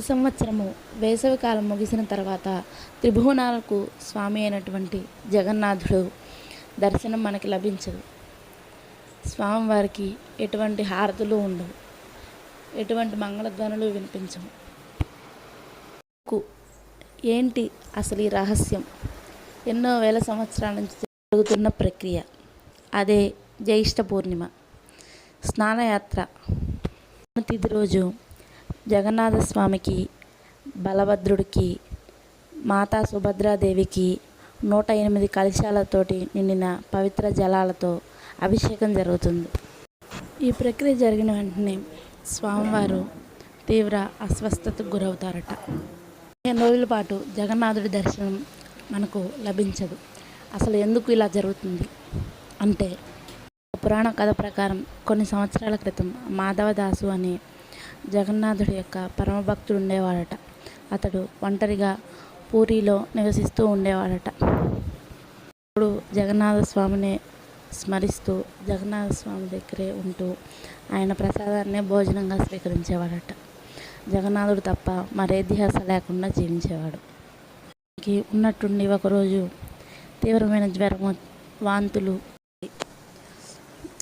ఈ సంవత్సరము వేసవికాలం ముగిసిన తర్వాత త్రిభువనాలకు స్వామి అయినటువంటి జగన్నాథుడు దర్శనం మనకి లభించదు. స్వామివారికి ఎటువంటి హారతులు ఉండవు. ఎటువంటి మంగళధ్వనులు వినిపించవు. ఏంటి అసలు ఈ రహస్యం? ఎన్నో వేల సంవత్సరాల నుంచి జరుగుతున్న ప్రక్రియ. అదే జ్యేష్ఠ పూర్ణిమ. స్నానయాత్ర. తిథి రోజు జగన్నాథస్వామికి బలభద్రుడికి మాతా సుభద్రాదేవికి నూట ఎనిమిది కలశాలతోటి నిండిన పవిత్ర జలాలతో అభిషేకం జరుగుతుంది. ఈ ప్రక్రియ జరిగిన వెంటనే స్వామివారు తీవ్ర అస్వస్థతకు గురవుతారట. పదిహేను రోజుల పాటు జగన్నాథుడి దర్శనం మనకు లభించదు. అసలు ఎందుకు ఇలా జరుగుతుంది? అంటే పురాణ కథ ప్రకారం కొన్ని సంవత్సరాల క్రితం మాధవదాసు అనే జగన్నాథుడి యొక్క పరమభక్తుడు ఉండేవాడట. అతడు ఒంటరిగా పూరిలో నివసిస్తూ ఉండేవాడట. ఇప్పుడు జగన్నాథ స్వామిని స్మరిస్తూ జగన్నాథ స్వామి దగ్గరే ఉంటూ ఆయన ప్రసాదాన్నే భోజనంగా స్వీకరించేవాడట. జగన్నాథుడు తప్ప మరే ధ్యాస లేకుండా జీవించేవాడు. ఉన్నట్టుండి ఒకరోజు తీవ్రమైన జ్వరం వాంతులు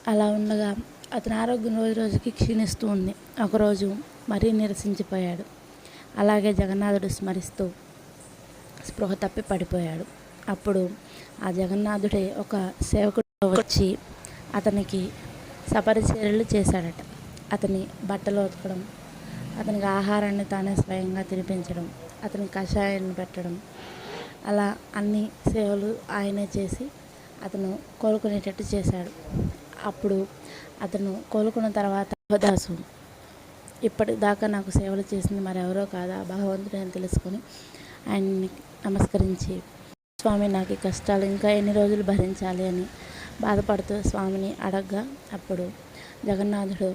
అలా ఉండగా అతని ఆరోగ్యం రోజు రోజుకి క్షీణిస్తూ ఉంది. ఒకరోజు మరీ నిరసించిపోయాడు. అలాగే జగన్నాథుడు స్మరిస్తూ స్పృహ తప్పి పడిపోయాడు. అప్పుడు ఆ జగన్నాథుడే ఒక సేవకుడు వచ్చి అతనికి సపరిచర్యలు చేశాడట. అతని బట్టలు ఉతకడం అతనికి ఆహారాన్ని తానే స్వయంగా తినిపించడం అతని కషాయాన్ని పెట్టడం అలా అన్ని సేవలు ఆయనే చేసి అతను కోలుకునేటట్టు చేశాడు. అప్పుడు అతను కోలుకున్న తర్వాత దాసు ఇప్పటిదాకా నాకు సేవలు చేసింది మరెవరో కాదా భగవంతుడు అని తెలుసుకొని ఆయన్ని నమస్కరించి స్వామి నాకు ఈ కష్టాలు ఇంకా ఎన్ని రోజులు భరించాలి అని బాధపడుతూ స్వామిని అడగ్గా అప్పుడు జగన్నాథుడు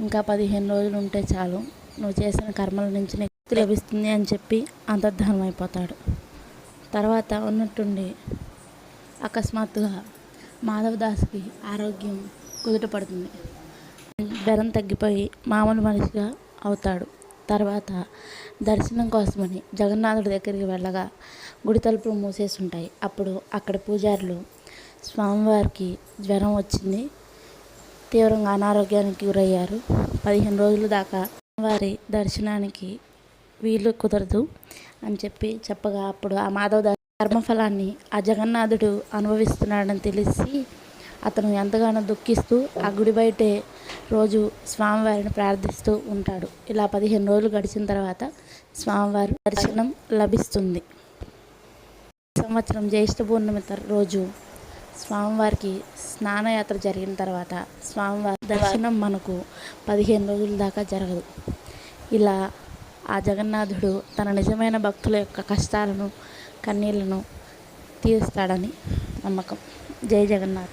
ఇంకా పదిహేను రోజులు ఉంటే చాలు నువ్వు చేసిన కర్మల నుంచి నీకు లభిస్తుంది అని చెప్పి అంతర్ధానం అయిపోతాడు తర్వాత ఉన్నట్టుండి అకస్మాత్తుగా మాధవదాస్కి ఆరోగ్యం కుదుట పడుతుంది. తగ్గిపోయి మామూలు మనిషిగా అవుతాడు. తర్వాత దర్శనం కోసమని జగన్నాథుడి దగ్గరికి వెళ్ళగా గుడి తలుపులు మూసేసి ఉంటాయి అప్పుడు అక్కడ పూజారులు స్వామివారికి జ్వరం వచ్చింది. తీవ్రంగా అనారోగ్యానికి గురయ్యారు. పదిహేను రోజుల దాకా వారి దర్శనానికి వీలు కుదరదు అని చెప్పి చెప్పగా అప్పుడు ఆ మాధవ దాస్ కర్మఫలాన్ని ఆ జగన్నాథుడు అనుభవిస్తున్నాడని తెలిసి అతను ఎంతగానో దుఃఖిస్తూ ఆ గుడి బయటే రోజు స్వామివారిని ప్రార్థిస్తూ ఉంటాడు. ఇలా పదిహేను రోజులు గడిచిన తర్వాత స్వామివారి దర్శనం లభిస్తుంది. సంవత్సరం జ్యేష్ఠ పూర్ణిమ రోజు స్వామివారికి స్నానయాత్ర జరిగిన తర్వాత స్వామివారి దర్శనం మనకు పదిహేను రోజుల దాకా జరగదు. ఇలా ఆ జగన్నాథుడు తన నిజమైన భక్తుల యొక్క కష్టాలను కన్నీళ్ళను తీరుస్తాడని నమ్మకం. జై జగన్నాథ్.